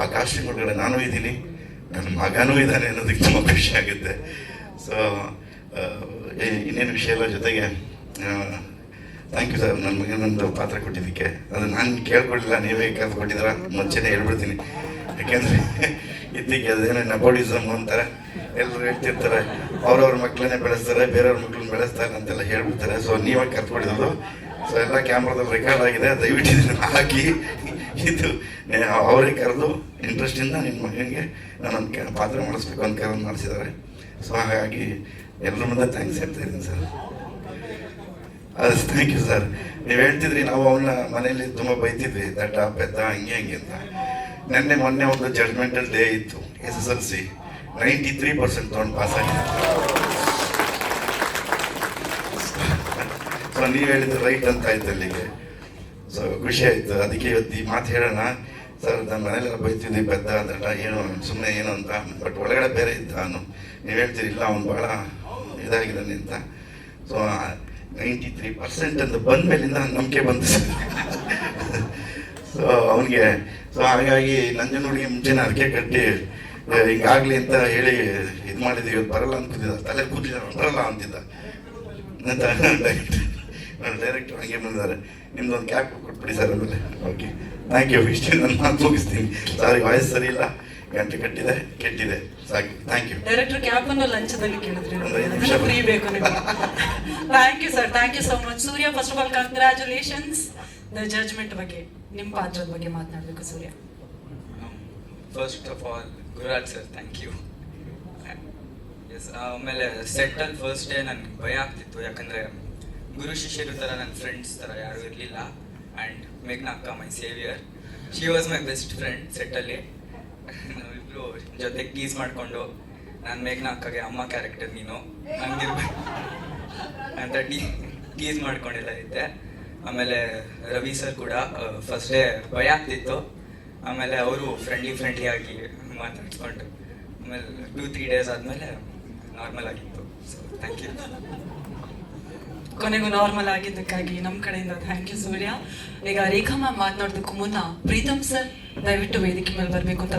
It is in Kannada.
ಆ ಕಾಸ್ಟ್ಯೂಮ್ ಒಳಗಡೆ ನಾನು ಇದ್ದೀನಿ. ನನ್ನ ಮಗನೂ ಇದ್ದಾನೆ ಅನ್ನೋದಕ್ಕೆ ತುಂಬ ಖುಷಿ ಆಗುತ್ತೆ. ಸೊ ಇನ್ನೇನು ವಿಷಯ ಎಲ್ಲ ಜೊತೆಗೆ ಥ್ಯಾಂಕ್ ಯು ಸರ್ ನನ್ನ ಮಗನೊಂದು ಪಾತ್ರ ಕೊಟ್ಟಿದ್ದಕ್ಕೆ. ಅದು ನಾನು ಕೇಳ್ಕೊಡ್ಲಿಲ್ಲ ನೀವೇ ಕರೆದು ಕೊಟ್ಟಿದ್ದೀರ ಮುಂಚೆನೇ ಹೇಳ್ಬಿಡ್ತೀನಿ. ಯಾಕೆಂದರೆ ಇದ್ದಕ್ಕೆ ಅದೇನೋ ನಬೋಡಿಸಮ್ ಅಂತಾರೆ ಎಲ್ಲರೂ ಹೇಳ್ತಿರ್ತಾರೆ, ಅವ್ರವ್ರ ಮಕ್ಕಳನ್ನೇ ಬೆಳೆಸ್ತಾರೆ, ಬೇರೆಯವ್ರ ಮಕ್ಕಳನ್ನ ಬೆಳೆಸ್ತಾರೆ ಅಂತೆಲ್ಲ ಹೇಳ್ಬಿಡ್ತಾರೆ. ಸೊ ನೀವಾಗಿ ಕರ್ಕೊಡಿರೋದು ಸೊ ಎಲ್ಲ ಕ್ಯಾಮ್ರಾದಲ್ಲಿ ರೆಕಾರ್ಡ್ ಆಗಿದೆ. ದಯವಿಟ್ಟು ಹಾಕಿ. ಇದು ಅವರೇ ಕರೆದು ಇಂಟ್ರೆಸ್ಟಿಂದ ನಿಮ್ಮ ಮಗನಿಗೆ ನನ್ನ ಪಾತ್ರ ಮಾಡಿಸ್ಬೇಕು ಅಂತ ಕರೆದು ಮಾಡಿಸಿದ್ದಾರೆ. ಸೊ ಹಾಗಾಗಿ ಎಲ್ಲರ ಮುಂದೆ ಥ್ಯಾಂಕ್ಸ್ ಹೇಳ್ತಾ ಇದ್ದೀನಿ ಸರ್ ಅದು ಥ್ಯಾಂಕ್ ಯು ಸರ್ ನೀವು ಹೇಳ್ತಿದ್ರಿ ನಾವು ಅವನ್ನ ಮನೆಯಲ್ಲಿ ತುಂಬ ಬೈತಿದ್ವಿ, ದಡ್ಡ, ಪೆದ್ದ, ಹಂಗೆ ಹಂಗೆ ಅಂತ. ನಿನ್ನೆ ಮೊನ್ನೆ ಒಂದು ಜಡ್ಮೆಂಟಲ್ ಡೇ ಇತ್ತು, S S L C ninety three percent ತೊಗೊಂಡು ಪಾಸ್ ಆಗಿದೆ. ಸೊ ನೀವು ಹೇಳಿದ್ರೆ ರೈಟ್ ಅಂತ ಆಯ್ತು ಅಲ್ಲಿಗೆ. ಸೊ ಖುಷಿ ಆಯಿತು. ಅದಕ್ಕೆ ಇವತ್ತು ಈ ಮಾತು ಹೇಳೋಣ. ಸರ್ ನನ್ನ ಮನೇಲೆಲ್ಲ ಬೈತಿದ್ವಿ ಪೆದ್ದ ಅಂದ್ರಲ್ಲ ಏನು ಸುಮ್ಮನೆ ಏನು ಅಂತ. ಬಟ್ ಒಳಗಡೆ ಬೇರೆ ಇದ್ದ ಅವನು ನೀವು ಹೇಳ್ತೀರಿ, ಇಲ್ಲ, ಅವ್ನು ಭಾಳ ಇದಾಗಿದ್ದಾನೆ ಅಂತ. ಸೊ ನೈಂಟಿ ತ್ರೀ ಪರ್ಸೆಂಟ್ ಅಂತ ಬಂದ ಮೇಲಿಂದ ನಂಬಿಕೆ ಬಂತು ಸೊ ಅವನಿಗೆ ಸೊ ಹಾಗಾಗಿ ನಂಜನಗೂಡಿಗೆ ಮುಂಚೆನೇ ಅದಕ್ಕೆ ಕಟ್ಟಿ ಹಿಂಗಾಗಲಿ ಅಂತ ಹೇಳಿ ಇದು ಮಾಡಿದ್ವಿ. ಇವತ್ತು ಬರಲ್ಲ ಅಂತಿದ್ದ ತಲೆ ಕೂತಿದ್ದ ಬರಲ್ಲ ಅಂತಿದ್ದ. ಅಂತ ಡೈರೆಕ್ಟರ್ ಹಾಗೆ ಬಂದಿದ್ದಾರೆ. ನಿಮ್ದೊಂದು ಕ್ಯಾಪ್ ಕೊಟ್ಬಿಡಿ ಸರ್ ಆಮೇಲೆ. ಓಕೆ ಥ್ಯಾಂಕ್ ಯು ಇಷ್ಟೇ ನಾನು ಮಾತು ಮುಗಿಸ್ತೀನಿ. ಸಾರಿ ವಾಯ್ಸ್ ಸರಿ ಇಲ್ಲ. ಗಂಟೆ ಕಟ್ಟಿದೆ ಕೆಟ್ಟಿದೆ. ಸಾಕು. ಥ್ಯಾಂಕ್ ಯು ಡೈರೆಕ್ಟರ್ ಕ್ಯಾಪ್ ಅನ್ನು ಲಂಚದಲ್ಲಿ ಕೇಳಿದ್ರಿ. ಫ್ರೀ ಬೇಕು thank you sir thank you so much Surya first of all congratulations the judgement ಬಗ್ಗೆ ನಿಮ್ಮ ಪಾತ್ರದ ಬಗ್ಗೆ ಮಾತನಾಡಬೇಕು Surya. First of all Gururaj sir thank you yes ಆಮೇಲೆ ಸೆಟ್ಟಲ್ಲಿ ಫಸ್ಟ್ ಡೇ ನನಗೆ ಭಯ ಆಗ್ತಿತ್ತು. ಯಾಕಂದರೆ ಗುರು ಶಿಷ್ಯರು ಥರ ನನ್ನ ಫ್ರೆಂಡ್ಸ್ ಥರ ಯಾರು ಇರಲಿಲ್ಲ. ಆ್ಯಂಡ್ ಮೇಘ್ನಾ ಅಕ್ಕ my saviour she was my best friend ಸೆಟ್ಟಲ್ಲಿ ನಾವಿಬ್ರು ಜೊತೆ ಗೀಸ್ ಮಾಡಿಕೊಂಡು ನಾನು ಮೇಘ್ನಾ ಅಕ್ಕಗೆ ಅಮ್ಮ ಕ್ಯಾರೆಕ್ಟರ್ ನೀನು. ಹಂಗಿರ್ಬೇಕು. ಅಂತ ಟೀ ಟೀಸ್ ಮಾಡ್ಕೊಂಡಿಲ್ಲ ಇದ್ದೆ ಆಮೇಲೆ ರವಿ ಸರ್ ಕೂಡ ಫಸ್ಟ್ ಡೇ ಭಯ ಆಗ್ತಿತ್ತು. ಆಮೇಲೆ ಅವರು ಫ್ರೆಂಡ್ಲಿ ಫ್ರೆಂಡ್ಲಿ ಆಗಿ ಮಾತಾಡ್ಸ್ಕೊಂಡು ಆಮೇಲೆ ಟೂ ತ್ರೀ ಡೇಸ್ ಆದಮೇಲೆ ನಾರ್ಮಲ್ ಆಗಿತ್ತು. ಸೊ ಥ್ಯಾಂಕ್ ಯು ಕೊನೆಗೂ ನಾರ್ಮಲ್ ಆಗಿದ್ದಕ್ಕಾಗಿ ನಮ್ಮ ಕಡೆಯಿಂದ ಥ್ಯಾಂಕ್ ಯು ಸೂರ್ಯ. ಈಗ ರೇಖಾ ಮ್ಯಾಮ್ ಮಾತನಾಡೋದಕ್ಕೂ ಮುನ್ನ ಪ್ರೀತಮ್ ಸರ್ ದಯವಿಟ್ಟು ವೇದಿಕೆ ಮೇಲೆ ಬರಬೇಕು ಅಂತ